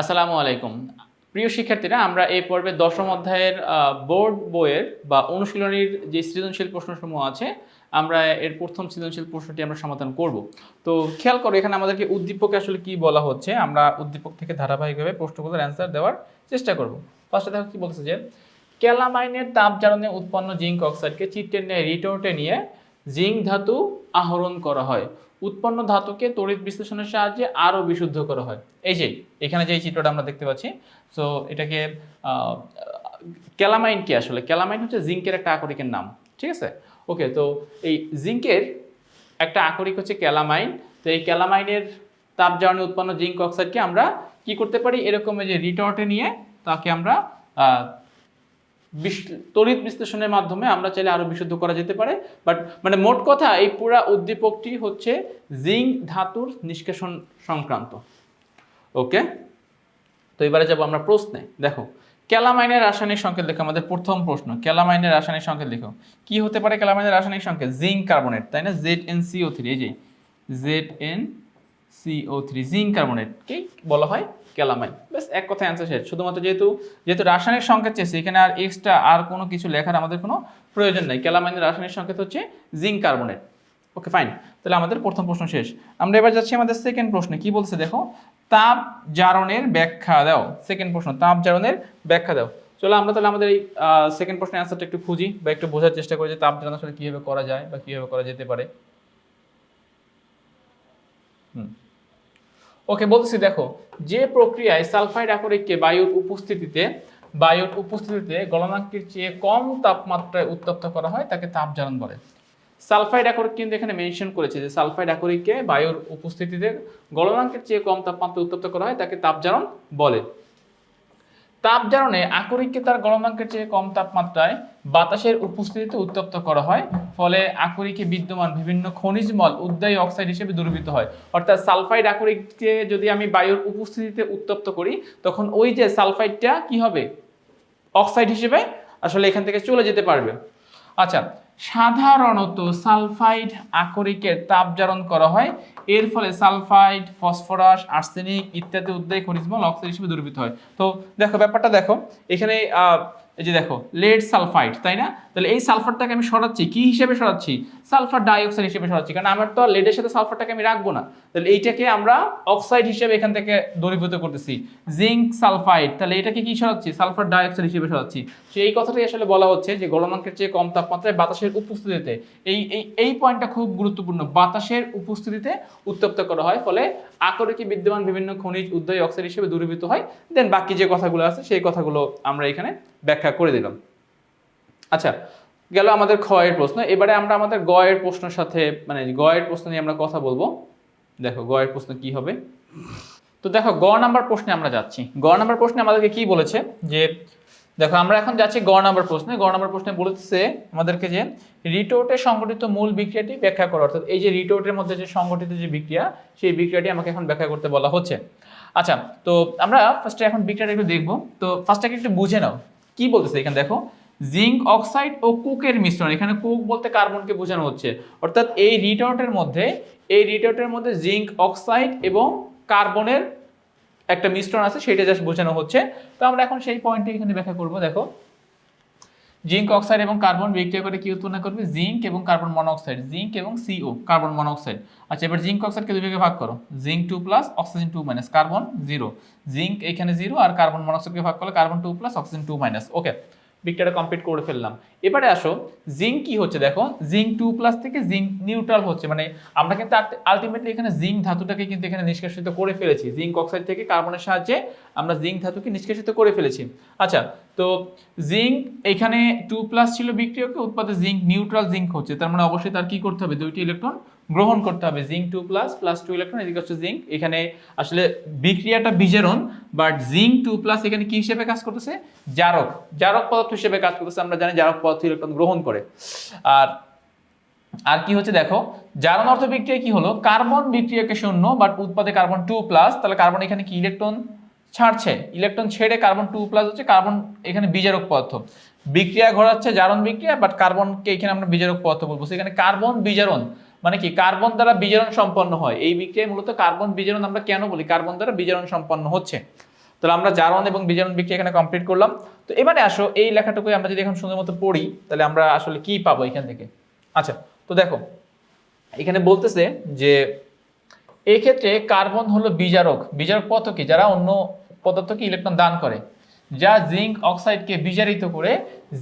আসসালামু আলাইকুম। প্রিয় শিক্ষার্থীরা, আমরা এই পর্বে দশম অধ্যায়ের বোর্ড বইয়ের বা অনুশীলনীর যে সৃজনশীল প্রশ্নসমূহ আছে, আমরা এর প্রথম সৃজনশীল প্রশ্নটি আমরা সমাধান করব। তো খেয়াল করো, এখানে আমাদেরকে উদ্দীপকে আসলে কি বলা হচ্ছে, আমরা উদ্দীপক থেকে ধারাবাহিকভাবে প্রশ্নগুলোর অ্যান্সার দেওয়ার চেষ্টা করব। ফার্স্টে দেখো কি বলছে যে, ক্যালামাইনের তাপ জ্বালানি উৎপন্ন জিঙ্ক অক্সাইডকে চিত্রের ন্যায় রিটোর্টে নিয়ে জিঙ্ক ধাতু আহরণ করা হয়। উৎপন্ন ধাতুকে তড়িৎ বিশ্লেষণের সাহায্যে আরও বিশুদ্ধ করা হয়। এই যে, এখানে যে চিত্রটা আমরা দেখতে পাচ্ছি সো এটাকে ক্যালামাইন কি আসলে? ক্যালামাইন হচ্ছে জিঙ্কের একটা আকরিকের নাম, ঠিক আছে? ওকে, তো এই জিঙ্কের একটা আকরিক হচ্ছে ক্যালামাইন। তো এই ক্যালামাইনের তাপ জ্বালানি উৎপন্ন জিঙ্ক অক্সাইডকে আমরা কি করতে পারি? এরকম যে রিটর্টে নিয়ে তাকে আমরা তড়িৎ বিশ্লেষণের মাধ্যমে আমরা চাইলে আরও বিশুদ্ধ করা যেতে পারে। বাট মানে মোট কথা, এই পুরা উদ্দীপকটি হচ্ছে জিঙ্ক ধাতুর নিষ্কাশন সংক্রান্ত। ওকে তো এবারে যাব আমরা প্রশ্নে। দেখো, ক্যালামাইনের রাসায়নিক সংকেত লেখো আমাদের প্রথম প্রশ্ন। ক্যালামাইনের রাসায়নিক সংকেত লেখো। কি হতে পারে ক্যালামাইনের রাসায়নিক সংকেত? জিঙ্ক কার্বনেট, তাই না? জেড এন সিও থ্রি এই যে Z N C O three zinc কার্বনেটকেই বলা হয়? ক্যালামাইন। ব্যাস, এক কথায় অ্যান্সার শেষ। শুধুমাত্র যেহেতু যেহেতু রাসায়নিক সংকেত চেয়েছে, এখানে আর এক্সট্রা আর কোনো কিছু লেখার আমাদের কোনো প্রয়োজন নেই। ক্যালামাইনের রাসায়নিক সংকেত হচ্ছে জিঙ্ক কার্বনেট ওকে ফাইন তাহলে আমাদের প্রথম প্রশ্ন শেষ। আমরা এবার যাচ্ছি আমাদের সেকেন্ড প্রশ্নে। কি বলছে দেখো? তাপ জারণের ব্যাখ্যা দাও। সেকেন্ড প্রশ্ন, তাপ জারণের ব্যাখ্যা দাও। চলো আমরা তাহলে আমাদের এই সেকেন্ড প্রশ্নের অ্যান্সারটা একটু খুঁজি বা একটু বোঝার চেষ্টা করি যে তাপ জারণ আসলে কীভাবে করা যায় বা কীভাবে করা যেতে পারে। ওকে, বলতেছি দেখো, যে প্রক্রিয়ায় সালফাইড আকরিককে বায়ুর উপস্থিতিতে বায়ুর উপস্থিতিতে গলনাঙ্কের চেয়ে কম তাপমাত্রায় উত্তপ্ত করা হয়, তাকে তাপ জারণ বলে। সালফাইড আকরিক কিন্তু এখানে মেনশন করেছে যে সালফাইড আকরিককে বায়ুর উপস্থিতিতে গলনাঙ্কের চেয়ে কম তাপমাত্রায় উত্তপ্ত করা হয়, তাকে তাপ জারণ বলে। তাপ জারণে আকরিককে তার গলনাঙ্কের চেয়ে কম তাপমাত্রায় বাতাসের উপস্থিতিতে উত্তপ্ত করা হয়, ফলে আকরিকে বিদ্যমান বিভিন্ন খনিজ মল উদ্দায়ী অক্সাইড হিসেবে দ্রবীভূত হয়। অর্থাৎ সালফাইড আকরিককে যদি আমি বায়ুর উপস্থিতিতে উত্তপ্ত করি, তখন ওই যে সালফাইডটা কি হবে? অক্সাইড হিসেবে আসলে এখান থেকে চলে যেতে পারবে। আচ্ছা সাধারণত সালফাইড আকরিকের তাপজারণ করা হয়, এর ফলে সালফাইড, ফসফরাস, আর্সেনিক ইত্যাদি উদ্দায়ী খনিজমল অক্সাইড হিসেবে দ্রবীভূত হয়। তো দেখো, ব্যাপারটা দেখো। এখানে এই যে দেখো লেড সালফাইড তাই না? তাহলে এই সালফারটাকে আমি সরাচ্ছি, কি হিসেবে সরাচ্ছি? সালফার ডাইঅক্সাইড হিসেবে সরাচ্ছি, কারণ আমার তো লেডের সাথে সালফারটাকে আমি রাখব না। তাহলে এইটাকে আমরা অক্সাইড হিসেবে এখান থেকে দূরীভূত করতেছি। জিঙ্ক সালফাইড তাহলে এটাকে কি সরাচ্ছি? সালফার ডাইঅক্সাইড হিসেবে সরাচ্ছি। তো এই কথাটাই আসলে বলা হচ্ছে যে গলনাঙ্কের চেয়ে কম তাপমাত্রায় বাতাসের উপস্থিতিতে, এই এই এই পয়েন্টটা খুব গুরুত্বপূর্ণ, বাতাসের উপস্থিতিতে উত্তপ্ত করা হয়, ফলে আকরিকে বিদ্যমান বিভিন্ন খনিজ উদ্দয়ী অক্সাইড হিসেবে দূরীভূত হয়। দেন বাকি যে কথাগুলো আছে, সেই কথাগুলো আমরা এখানে ব্যাখ্যা করে দিলাম। আচ্ছা গেল আমাদের এর প্রশ্ন। এবারে আমরা আমাদের গ এর প্রশ্নের সাথে মানে গ এর প্রশ্ন নিয়ে আমরা কথা বলব। দেখো, গ এর প্রশ্ন কি হবে? তো দেখো, গ নাম্বার প্রশ্নে আমরা যাচ্ছি। গ নাম্বার প্রশ্নে আমাদেরকে কি বলেছে? যে, দেখো, আমরা এখন যাচ্ছি গ নাম্বার প্রশ্নে। গ নাম্বার প্রশ্নে বলেছে আমাদেরকে যে, রিটোর্টে সংগঠিত মূল বিক্রিয়াটি ব্যাখ্যা করো। অর্থাৎ এই যে রিটোর্টের মধ্যে যে সংগঠিত যে বিক্রিয়া, সেই বিক্রিয়াটি আমাকে এখন ব্যাখ্যা করতে বলা হচ্ছে। আচ্ছা তো আমরা ফার্স্টে এখন বিক্রিয়াটা একটু দেখব। তো ফার্স্টটাকে একটু বুঝে নাও। কি বলতেছে এখানে দেখো? জিঙ্ক অক্সাইড ও কুকের মিশ্রণ, এখানে কুক বলতে কার্বনকে বোঝানো হচ্ছে। অর্থাৎ এই রিটোর্টের মধ্যে, এই রিটোর্টের মধ্যে জিঙ্ক অক্সাইড এবং কার্বনের একটা মিশ্রণ আছে, সেটা জাস্ট বোঝানো হচ্ছে। তো আমরা এখন সেই পয়েন্টে এখানে ব্যাখ্যা করব। দেখো জিঙ্ক অক্সাইড এবং কার্বন বিক্রিয়া করে কি উৎপন্ন করবে? জিঙ্ক এবং কার্বন মনোক্সাইড। জিঙ্ক এবং সিও কার্বন মনোক্সাইড। আচ্ছা এবার জিঙ্ক অক্সাইডকে দুই ভাগে ভাগ করো। Zinc two plus oxygen two minus carbon zero zinc এখানে জিরো আর কার্বন মনোক্সাইডকে ভাগ করলে carbon two plus oxygen two minus okay বিক্রিয়াটা কমপ্লিট করে ফেললাম। এবারে আসো জিঙ্ক কি হচ্ছে দেখো? জিঙ্ক টু প্লাস থেকে জিঙ্ক নিউট্রাল হচ্ছে। মানে আমরা কিন্তু আলটিমেটলি এখানে জিঙ্ক ধাতুটাকে কিন্তু এখানে নিষ্কাশিত করে ফেলেছি। জিঙ্ক অক্সাইড থেকে কার্বনের সাহায্যে আমরা জিঙ্ক ধাতুকে নিষ্কাশিত করে ফেলেছি। আচ্ছা তো জিঙ্ক এখানে টু প্লাস ছিল বিক্রিয়কে, উৎপাদে জিঙ্ক নিউট্রাল জিঙ্ক হচ্ছে। তার মানে অবশ্যই তার কি করতে হবে? দুইটি ইলেকট্রন গ্রহণ করতে হবে zinc two plus plus two electron এদিকে হচ্ছে জিঙ্ক এখানে আসলে বিক্রিয়াটা বিজারণ বাট জিঙ্ক টু প্লাস এখানে কি হিসেবে কাজ করতেছে? জারক। জারক পদার্থ হিসেবে কাজ করতেছে, আমরা জানি জারক পদার্থ ইলেকট্রন গ্রহণ করে। আর আর কি হচ্ছে দেখো, জারণ অর্থ বিক্রিয়া কি হলো? কার্বন বিক্রিয়াকে শূন্য বাট উৎপাদে কার্বন টু প্লাস তাহলে কার্বন এখানে কি ইলেকট্রন ছাড়ছে? ইলেকট্রন ছেড়ে কার্বন টু প্লাস হচ্ছে কার্বন এখানে বিজারক পদার্থ। বিক্রিয়া ঘটাচ্ছে জারণ বিক্রিয়া বাট কার্বনকে এখানে আমরা বিজারক পদার্থ বলব। সেখানে কার্বন বিজারণ। মানে কি, কার্বন দ্বারা বিজারণ সম্পন্ন হয়। এই বিক্রিয়ায় মূলত কার্বন বিজারণ আমরা কেন বলি? কার্বন দ্বারা বিজারণ সম্পন্ন হচ্ছে। তাহলে আমরা জারণ এবং বিজারণ বিক্রিয়া এখানে কমপ্লিট করলাম। তো এবারে আসো, এই লেখাটুকুই আমরা যদি এখন সুন্দর মতো পড়ি, তাহলে আমরা আসলে কি পাবো এখান থেকে? আচ্ছা তো দেখো, এখানে বলতেছে যে, এক্ষেত্রে কার্বন হলো বিজারক। বিজারক পদার্থ কি? যারা অন্য পদার্থকে ইলেকট্রন দান করে। যা জিঙ্ক অক্সাইডকে বিজারিত করে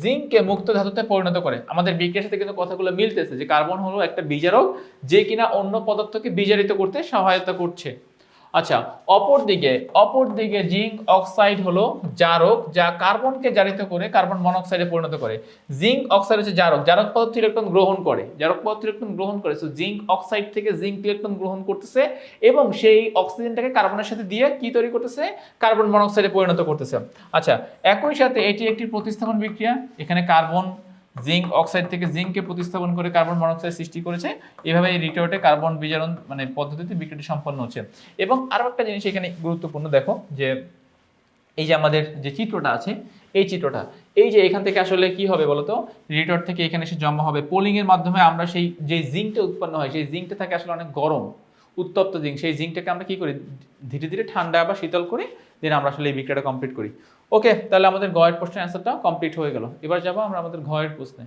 জিঙ্ককে মুক্ত ধাতুতে পরিণত করে। আমাদের বিক্রিয়ার সাথে কিন্তু কথাগুলো মিলতেছে যে কার্বন হলো একটা বিজারক যে কিনা অন্য পদার্থকে বিজারিত করতে সহায়তা করছে। আচ্ছা অপর দিকে অপর দিকে জিঙ্ক অক্সাইড হলো জারক, যা কার্বনকে জারিত করে কার্বন মনোক্সাইডে পরিণত করে। জিঙ্ক অক্সাইড হচ্ছে জারক জারক পদার্থ ইলেকট্রন গ্রহণ করে, জারক পদার্থ ইলেকট্রন গ্রহণ করে। সো জিঙ্ক অক্সাইড থেকে জিঙ্ক ইলেকট্রন গ্রহণ করতেছে এবং সেই অক্সিজেনটাকে কার্বনের সাথে দিয়ে কি তৈরি করতেছে? কার্বন মনোক্সাইডে পরিণত করতেছে। আচ্ছা একই সাথে এটি একটি প্রতিস্থাপন বিক্রিয়া, এখানে কার্বন জিঙ্ক অক্সাইড থেকে জিঙ্ককে প্রতিস্থাপন করে কার্বন মনোক্সাইড সৃষ্টি করেছে। এভাবে এই রিটোর্টে কার্বন বিজারণ মানে পদ্ধতিতে বিক্রিয়াটি সম্পন্ন হচ্ছে। এবং আরও একটা জিনিস এখানে গুরুত্বপূর্ণ, দেখো যে এই যে আমাদের যে চিত্রটা আছে, এই চিত্রটা, এই যে এখান থেকে আসলে কি হবে বলতো? রিটর্ট থেকে এখানে এসে জমা হবে। পোলিং এর মাধ্যমে আমরা সেই, যে জিঙ্কটা উৎপন্ন হয়, সেই জিঙ্কটা থাকে আসলে অনেক গরম, উত্তপ্ত জিঙ্ক সেই জিঙ্কটাকে আমরা কি করি? ধীরে ধীরে ঠান্ডা বা শীতল করি দেন আমরা আসলে এই বিক্রিয়াটা কমপ্লিট করি। ওকে তাহলে আমাদের গয়ের প্রশ্নের অ্যান্সারটা কমপ্লিট হয়ে গেল। এবার যাব আমরা আমাদের ঘয়ের প্রশ্নে।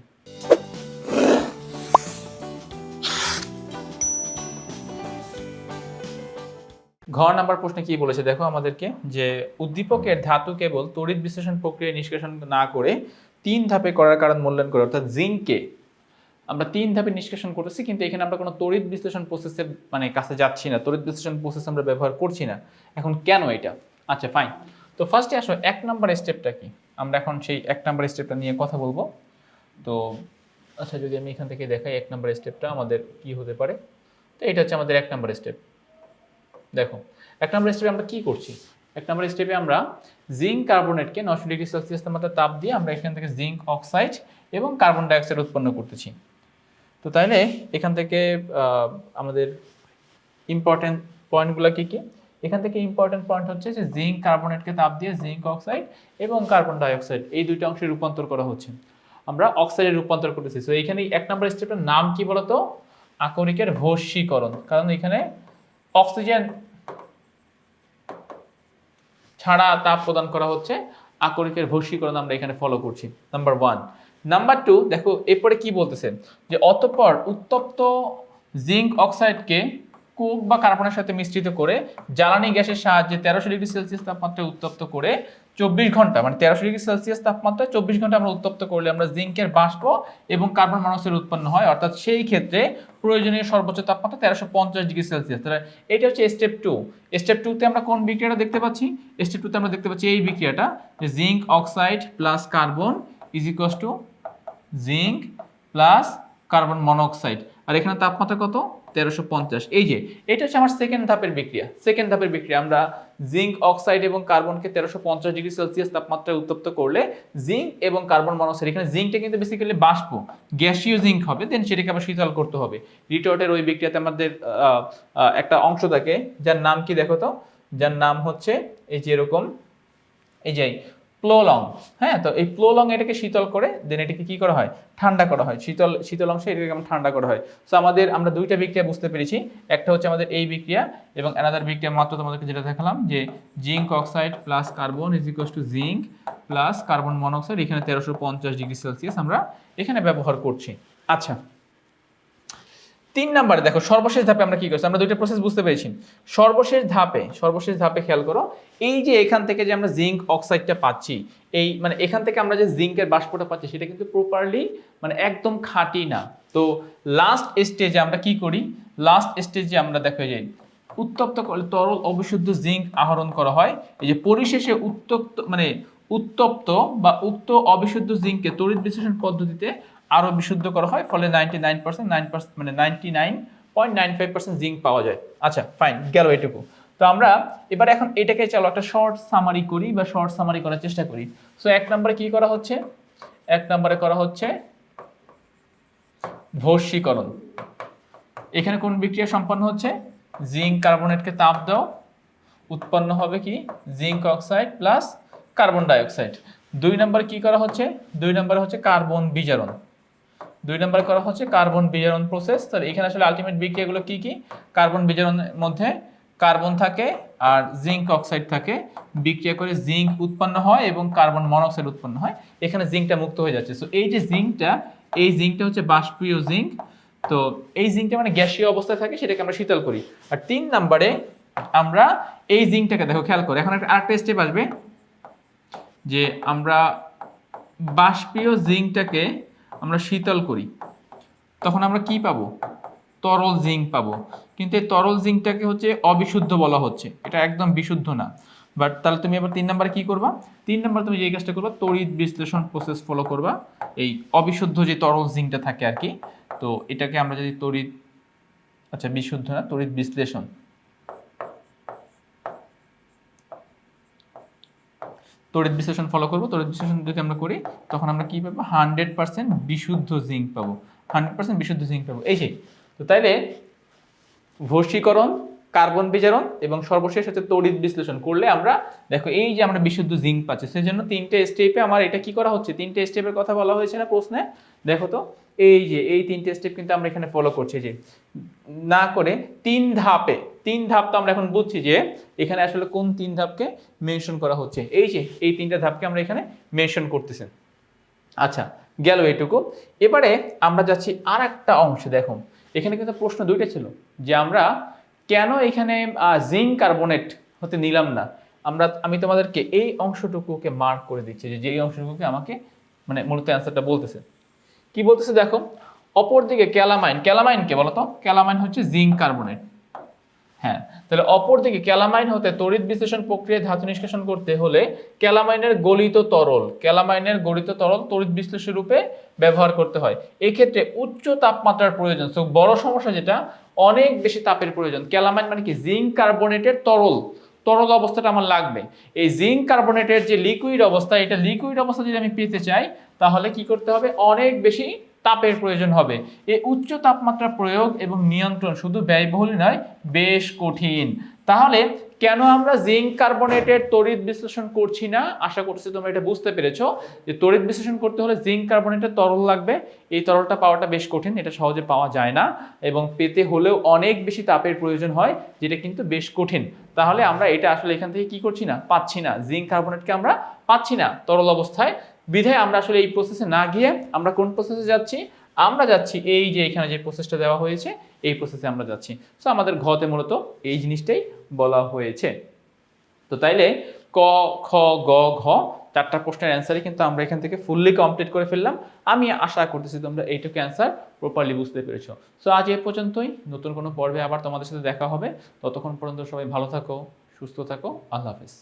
ঘ নাম্বার প্রশ্নে কি বলেছে? দেখো আমাদেরকে যে উদ্দীপকের ধাতু কেবল তড়িৎ বিশ্লেষণ প্রক্রিয়া নিষ্কাশন না করে তিন ধাপে করার কারণ মূল্যায়ন করে, অর্থাৎ জিঙ্ককে আমরা তিন ধাপে নিষ্কাশন করতেছি, কিন্তু এখানে আমরা কোনো তড়িৎ বিশ্লেষণ প্রসেসের মানে কাছে যাচ্ছি না। তড়িৎ বিশ্লেষণ প্রসেস আমরা ব্যবহার করছি না। এখন কেন এটা? আচ্ছা ফাইন তো ফার্স্টে আসো, এক নাম্বার স্টেপটা কি? আমরা এখন সেই এক নাম্বার স্টেপটা নিয়ে কথা বলব। তো আচ্ছা যদি আমি এখান থেকে দেখাই এক নাম্বার স্টেপটা আমাদের কি হতে পারে? তো এটা হচ্ছে আমাদের এক নাম্বার স্টেপ দেখো, এক নম্বর স্টেপে আমরা কি করছি? এক নম্বর স্টেপে আমরা জিঙ্ক কার্বনেটকে নশো ডিগ্রি সেলসিয়াস তাপমাত্রা তাপ দিয়ে আমরা এখান থেকে জিঙ্ক অক্সাইড এবং কার্বন ডাইঅক্সাইড উৎপন্ন করতেছি। তো তাইলে এখান থেকে আমাদের ইম্পর্টেন্ট পয়েন্টগুলো কী কি? এখান থেকে ইম্পর্টেন্ট পয়েন্ট হচ্ছে যে জিঙ্ক কার্বনেটকে তাপ দিয়ে জিঙ্ক অক্সাইড এবং কার্বন ডাইঅক্সাইড এই দুইটা অংশে রূপান্তর করা হচ্ছে। আমরা অক্সাইডে রূপান্তর করতেছি। তো এখানে এক নম্বর স্টেপের নাম কি বলতো? আকরিকের ভস্মীকরণ। কারণ এখানে অক্সিজেন ছাড়া তাপ প্রদান করা হচ্ছে, আকরিকের ভস্মীকরণ আমরা এখানে ফলো করছি। নাম্বার ওয়ান নাম্বার টু দেখো, এরপরে কি বলতেছে? যে অতঃপর উত্তপ্ত জিঙ্ক অক্সাইডকে কোক বা কার্বনের সাথে মিশ্রিত করে জ্বালানি গ্যাসের সাহায্যে তেরোশো ডিগ্রি সেলসিয়াস তাপমাত্রায় উত্তপ্ত করে চব্বিশ ঘণ্টা মানে তেরোশো ডিগ্রি সেলসিয়াস তাপমাত্রায় চব্বিশ ঘণ্টা আমরা উত্তপ্ত করলে আমরা জিঙ্কের বাষ্প এবং কার্বন মনোক্সাইড উৎপন্ন হয়। অর্থাৎ সেই ক্ষেত্রে প্রয়োজনীয় সর্বোচ্চ তাপমাত্রা তেরোশো পঞ্চাশ ডিগ্রি সেলসিয়াস। তাহলে এটা হচ্ছে স্টেপ টু স্টেপ টুতে আমরা কোন বিক্রিয়াটা দেখতে পাচ্ছি? স্টেপ টুতে আমরা দেখতে পাচ্ছি এই বিক্রিয়াটা যে zinc oxide plus carbon is equals to zinc plus carbon monoxide. আর এখানে তাপমাত্রা কত? তেরোশো পঞ্চাশ। এই যে, এটা হচ্ছে আমার সেকেন্ড ধাপের বিক্রিয়া। সেকেন্ড ধাপের বিক্রিয়া, আমরা জিঙ্ক অক্সাইড এবং কার্বনকে তেরোশো পঞ্চাশ ডিগ্রি সেলসিয়াস তাপমাত্রায় উত্তপ্ত করলে জিঙ্ক এবং কার্বন মনোক্সাইড এখানে জিঙ্কটা কিন্তু বেসিক্যালি বাষ্প গ্যাসীয় জিঙ্ক হবে দেন সেটাকে শীতল করতে হবে। রিটোর্টের ওই বিক্রিয়াতে আমাদের একটা অংশ থাকে, যার নাম কি দেখো তো? যার নাম হচ্ছে এই যে এরকম, এই যে প্লোলং হ্যাঁ? তো এই প্লোলং এটাকে শীতল করে দেন এটাকে কি করা হয়? ঠান্ডা করা হয়। শীতল শীতল অংশে এটাকে আমরা ঠান্ডা করা হয়। সো আমাদের, আমরা দুইটা বিক্রিয়া বুঝতে পেরেছি। একটা হচ্ছে আমাদের এই বিক্রিয়া এবং অ্যানাদার বিক্রিয়া মাত্র তোমাদেরকে যেটা দেখালাম যে zinc oxide plus carbon is equal to zinc plus carbon monoxide এখানে তেরোশো পঞ্চাশ ডিগ্রি সেলসিয়াস আমরা এখানে ব্যবহার করছি। আচ্ছা তিন নাম্বারে, দেখো, সর্বশেষ ধাপে আমরা কি করছি? আমরা দুইটা প্রসেস বুঝতে পেরেছি। সর্বশেষ ধাপে সর্বশেষ ধাপে খেয়াল করো, এই যে এখান থেকে যে আমরা জিঙ্ক অক্সাইডটা পাচ্ছি, এই মানে এখান থেকে আমরা যে জিঙ্কের বাষ্পটা পাচ্ছি, সেটা কিন্তু প্রপারলি মানে একদম খাঁটি না। তো লাস্ট স্টেজে আমরা কি করি? লাস্ট স্টেজে আমরা দেখো যে উত্তপ্ত তরল অবিশুদ্ধ জিঙ্ক আহরণ করা হয়। এই যে পরিশেষে উত্তপ্ত মানে উত্তপ্ত বা উক্ত অবিশুদ্ধ জিঙ্ককে তড়িৎ বিশ্লেষণ পদ্ধতিতে আরও বিশুদ্ধ করা হয়, ফলে ninety nine percent nine percent মানে ninety nine point nine five percent zinc পাওয়া যায়। আচ্ছা ফাইন গেল এটুকু। তো আমরা এবার এখন এটাকে চলো একটা শর্ট সামারি করি বা শর্ট সামারি করার চেষ্টা করি। সো এক নম্বরে কি করা হচ্ছে? এক নম্বরে করা হচ্ছে ভস্মীকরণ। এখানে কোন বিক্রিয়া সম্পন্ন হচ্ছে? জিঙ্ক কার্বনেটকে তাপ দাও। উৎপন্ন হবে কি? Zinc oxide plus carbon dioxide দুই নম্বরে কি করা হচ্ছে? দুই নম্বরে হচ্ছে কার্বন বিজারণ। দুই নম্বরে করা হচ্ছে কার্বন বিজারণ প্রসেস। তাহলে এখানে আসলে আলটিমেট বিক্রিয়াগুলো কি কি? কার্বন বিজারণের মধ্যে কার্বন থাকে আর জিঙ্ক অক্সাইড থাকে। বিক্রিয়া করে জিঙ্ক উৎপন্ন হয় এবং কার্বন মনোক্সাইড উৎপন্ন হয়। এখানে জিঙ্কটা মুক্ত হয়ে যাচ্ছে। সো এই যে জিঙ্কটা, এই জিঙ্কটা হচ্ছে বাষ্পীয় জিঙ্ক। তো এই জিঙ্কটা মানে গ্যাসীয় অবস্থায় থাকে, সেটাকে আমরা শীতল করি। আর তিন নম্বরে আমরা এই জিঙ্কটাকে, দেখো খেয়াল করো, এখন একটা আরেকটা স্টেপ আসবে যে আমরা বাষ্পীয় জিঙ্কটাকে আমরা শীতল করি, তখন আমরা কি পাবো? তরল জিঙ্ক পাবো। কিন্তু এই তরল জিঙ্কটাকে হচ্ছে অবিশুদ্ধ বলা হচ্ছে। এটা একদম বিশুদ্ধ না। বাট তাহলে তুমি এবার তিন নম্বরে কি করবা? তিন নাম্বার তুমি যে কাজটা করবা, তড়িৎ বিশ্লেষণ প্রসেস ফলো করবা। এই অবিশুদ্ধ যে তরল জিঙ্কটা থাকে আর কি, তো এটাকে আমরা যদি তড়িৎ আচ্ছা বিশুদ্ধ না, তড়িৎ বিশ্লেষণ তড়িৎ বিশ্লেষণ ফলো করব। তড়িৎ বিশ্লেষণ যদি আমরা করি, তখন আমরা কি পাবো? হান্ড্রেড পার্সেন্ট বিশুদ্ধ জিঙ্ক পাবো। হান্ড্রেড পার্সেন্ট বিশুদ্ধ জিঙ্ক পাবো। এই সেই। তো তাইলে ভস্মীকরণ, কার্বন বিজারণ এবং সর্বশেষ হচ্ছে তড়িৎ বিশ্লেষণ করলে আমরা, দেখো এই যে আমরা বিশুদ্ধ জিঙ্ক পাচ্ছি সেই জন্য তিনটে স্টেপে আমার এটা কি করা হচ্ছে? তিনটে স্টেপের কথা বলা হয়েছে না প্রশ্নে? দেখো তো, এই যে, এই তিনটে স্টেপ কিন্তু আমরা এখানে ফলো করছি যে, না করে তিন ধাপে তিন ধাপ তো আমরা এখন বুঝছি যে এখানে আসলে কোন তিন ধাপকে মেনশন করা হচ্ছে। এই যে, এই তিনটা ধাপকে আমরা এখানে মেনশন করতেছি। আচ্ছা গেল এইটুকু। এবারে আমরা যাচ্ছি আর একটা অংশে দেখো এখানে কিন্তু প্রশ্ন দুইটা ছিল যে আমরা কেন এখানে জিঙ্ক কার্বনেট হতে নিলাম না? আমরা, আমি তোমাদেরকে এই অংশটুকুকে মার্ক করে দিচ্ছি যে এই অংশটুকুকে আমাকে মানে মূলত অ্যান্সারটা বলতেছে। কি বলতেছে, দেখো? অপরদিকে ক্যালামাইন। ক্যালামাইন কে বলতো? ক্যালামাইন হচ্ছে জিঙ্ক কার্বনেট হ্যাঁ তাহলে অপরদিকে ক্যালামাইন হতে তড়িৎ বিশ্লেষণ প্রক্রিয়ায় ধাতু নিষ্কাশন করতে হলে ক্যালামাইনের গলিত তরল, ক্যালামাইনের গলিত তরল তড়িৎ বিশ্লেষণ রূপে ব্যবহার করতে হয়। এক্ষেত্রে উচ্চ তাপমাত্রার প্রয়োজন তো বড় সমস্যা যেটা, অনেক বেশি তাপের প্রয়োজন। ক্যালামাইন মানে কি? জিঙ্ক কার্বনেটের তরল। তরল অবস্থাটা আমার লাগবে। এই জিঙ্ক কার্বনেটের যে লিকুইড অবস্থা, এটা লিকুইড অবস্থা যদি আমি পেতে চাই, তাহলে কি করতে হবে? অনেক বেশি তাপের প্রয়োজন হবে। এই উচ্চ তাপমাত্রা প্রয়োগ এবং নিয়ন্ত্রণ শুধু ব্যয়বহুল নয়, বেশ কঠিন। তাহলে কেন আমরা জিঙ্ক কার্বনেটের তড়িৎ বিশ্লেষণ করছি না? আশা করছি তোমরা এটা বুঝতে পেরেছ যে তড়িৎ বিশ্লেষণ করতে হলে জিঙ্ক কার্বনেটের তরল লাগবে। এই তরলটা পাওয়াটা বেশ কঠিন, এটা সহজে পাওয়া যায় না এবং পেতে হলেও অনেক বেশি তাপের প্রয়োজন হয়, যেটা কিন্তু বেশ কঠিন। তাহলে আমরা এটা আসলে এখান থেকে কি করছি না? পাচ্ছি না। জিঙ্ক কার্বনেটকে আমরা পাচ্ছি না তরল অবস্থায়। বিধায় আমরা আসলে এই প্রসেসে না গিয়ে আমরা কোন প্রসেসে যাচ্ছি? আমরা যাচ্ছি এই যে এখানে যে প্রসেসটা দেওয়া হয়েছে, এই প্রসেসে আমরা যাচ্ছি। সো আমাদের ঘতে মূলত এই জিনিসটাই বলা হয়েছে। তো তাইলে ক, খ, গ, ঘ চারটা প্রশ্নের অ্যান্সারই কিন্তু আমরা এখান থেকে ফুললি কমপ্লিট করে ফেললাম। আমি আশা করতেছি তোমরা এইটুকু অ্যান্সার প্রপারলি বুঝতে পেরেছ। সো আজ এ পর্যন্তই। নতুন কোনো পর্বে আবার তোমাদের সাথে দেখা হবে। ততক্ষণ পর্যন্ত সবাই ভালো থাকো, সুস্থ থাকো। আল্লাহ হাফিজ।